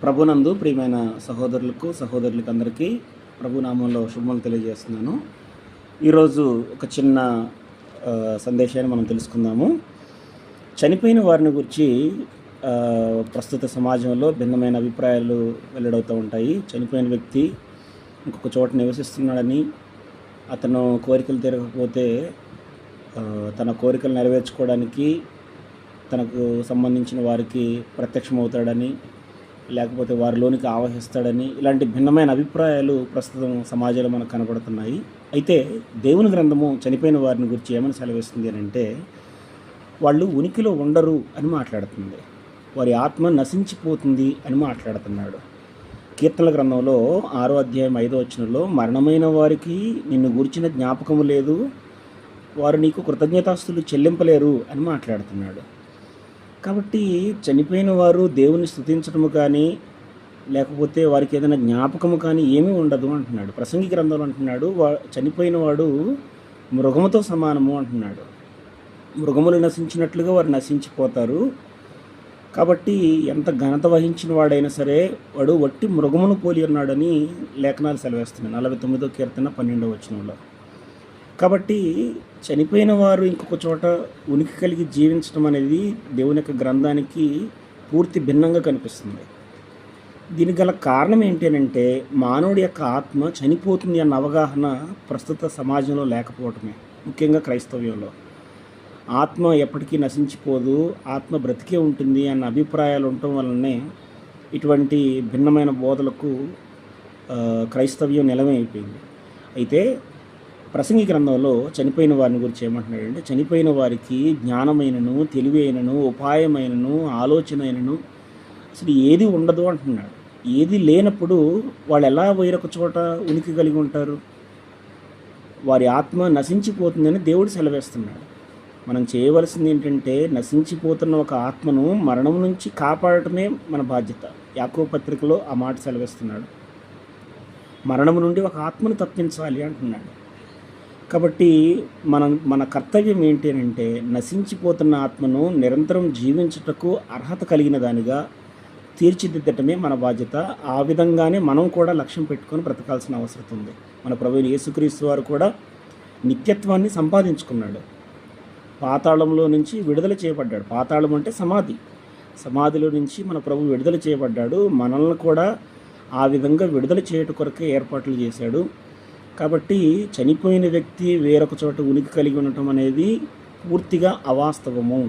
ప్రభునందు ప్రియమైన సహోదరులకు సహోదరులకు అందరికీ ప్రభు నామంలో శుభములు తెలియజేస్తున్నాను. ఈరోజు ఒక చిన్న సందేశాన్ని మనం తెలుసుకుందాము. చనిపోయిన వారిని గురించి ప్రస్తుత సమాజంలో భిన్నమైన అభిప్రాయాలు వెల్లడవుతూ ఉంటాయి. చనిపోయిన వ్యక్తి ఇంకొక చోట నివసిస్తున్నాడని అతను కోరికలు తీరకపోతే తన కోరికలు నెరవేర్చుకోవడానికి తనకు సంబంధించిన వారికి ప్రత్యక్షమవుతాడని లేకపోతే వారిలోనికి ఆవహిస్తాడని ఇలాంటి భిన్నమైన అభిప్రాయాలు ప్రస్తుతం సమాజంలో మనకు కనబడుతున్నాయి. అయితే దేవుని గ్రంథము చనిపోయిన వారిని గురించి ఏమని సెలవిస్తుంది అని అంటే వాళ్ళు ఉనికిలో ఉండరు అని మాట్లాడుతుంది. వారి ఆత్మ నశించిపోతుంది అని మాట్లాడుతున్నాడు. కీర్తనల గ్రంథంలో ఆరో అధ్యాయం ఐదో వచ్చినలో మరణమైన వారికి నిన్ను గురించిన జ్ఞాపకము లేదు వారు నీకు కృతజ్ఞతాస్తులు చెల్లింపలేరు అని మాట్లాడుతున్నాడు. కాబట్టి చనిపోయిన వారు దేవుని స్తుతించడము కానీ లేకపోతే వారికి ఏదైనా జ్ఞాపకము కానీ ఏమీ ఉండదు అంటున్నాడు. ప్రసంగి గ్రంథంలో అంటున్నాడు వా చనిపోయిన వాడు మృగముతో సమానము అంటున్నాడు. మృగములు నశించినట్లుగా వారు నశించిపోతారు. కాబట్టి ఎంత ఘనత వహించిన వాడైనా సరే వాడు వట్టి మృగమును పోలి ఉన్నాడని లేఖనాలు సెలవేస్తున్నాయి. నలభై తొమ్మిదో కీర్తన పన్నెండవ వచనంలో. కాబట్టి చనిపోయిన వారు ఇంకొక చోట ఉనికి కలిగి జీవించడం అనేది దేవుని యొక్క గ్రంథానికి పూర్తి భిన్నంగా కనిపిస్తుంది. దీనికి గల కారణం ఏంటంటే మానవుడి యొక్క ఆత్మ చనిపోతుంది అన్న అవగాహన ప్రస్తుత సమాజంలో లేకపోవటమే ముఖ్యంగా క్రైస్తవ్యంలో. ఆత్మ ఎప్పటికీ నశించిపోదు ఆత్మ బ్రతికే ఉంటుంది అన్న అభిప్రాయాలు ఉండటం వలనే ఇటువంటి భిన్నమైన బోధలకు క్రైస్తవ్యం నిలమైపోయింది అయిపోయింది అయితే ప్రసంగి గ్రంథంలో చనిపోయిన వారిని గురించి ఏమంటున్నాడంటే చనిపోయిన వారికి జ్ఞానమైనను తెలివైనను ఉపాయమైనను ఆలోచనైనను అసలు ఏది ఉండదు అంటున్నాడు. ఏది లేనప్పుడు వాళ్ళు ఎలా వేరొక చోట ఉనికి కలిగి ఉంటారు? వారి ఆత్మ నశించిపోతుందని దేవుడు సెలవేస్తున్నాడు. మనం చేయవలసింది ఏంటంటే నశించిపోతున్న ఒక ఆత్మను మరణం నుంచి కాపాడటమే మన బాధ్యత. యాకో పత్రికలో ఆ మాట సెలవిస్తున్నాడు. మరణం నుండి ఒక ఆత్మను తప్పించాలి అంటున్నాడు. కాబట్టి మనం మన కర్తవ్యం ఏంటి అంటే నశించిపోతున్న ఆత్మను నిరంతరం జీవించుటకు అర్హత కలిగిన దానిగా తీర్చిదిద్దటమే మన బాధ్యత. ఆ విధంగానే మనం కూడా లక్ష్యం పెట్టుకొని బ్రతకాల్సిన అవసరం ఉంది. మన ప్రభు యేసుక్రీస్తు వారు కూడా నిత్యత్వాన్ని సంపాదించుకున్నాడు. పాతాళంలో నుంచి విడుదల చేయబడ్డాడు. పాతాళం అంటే సమాధి. సమాధిలో నుంచి మన ప్రభు విడుదల చేయబడ్డాడు. మనల్ని కూడా ఆ విధంగా విడుదల చేయట కొరకే ఏర్పాట్లు చేశాడు. కాబట్టి చనిపోయిన వ్యక్తి వేరొక చోట ఉనికి కలిగి ఉండటం అనేది పూర్తిగా అవాస్తవము.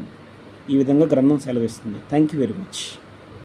ఈ విధంగా గ్రంథం సెలవిస్తుంది. Thank you very much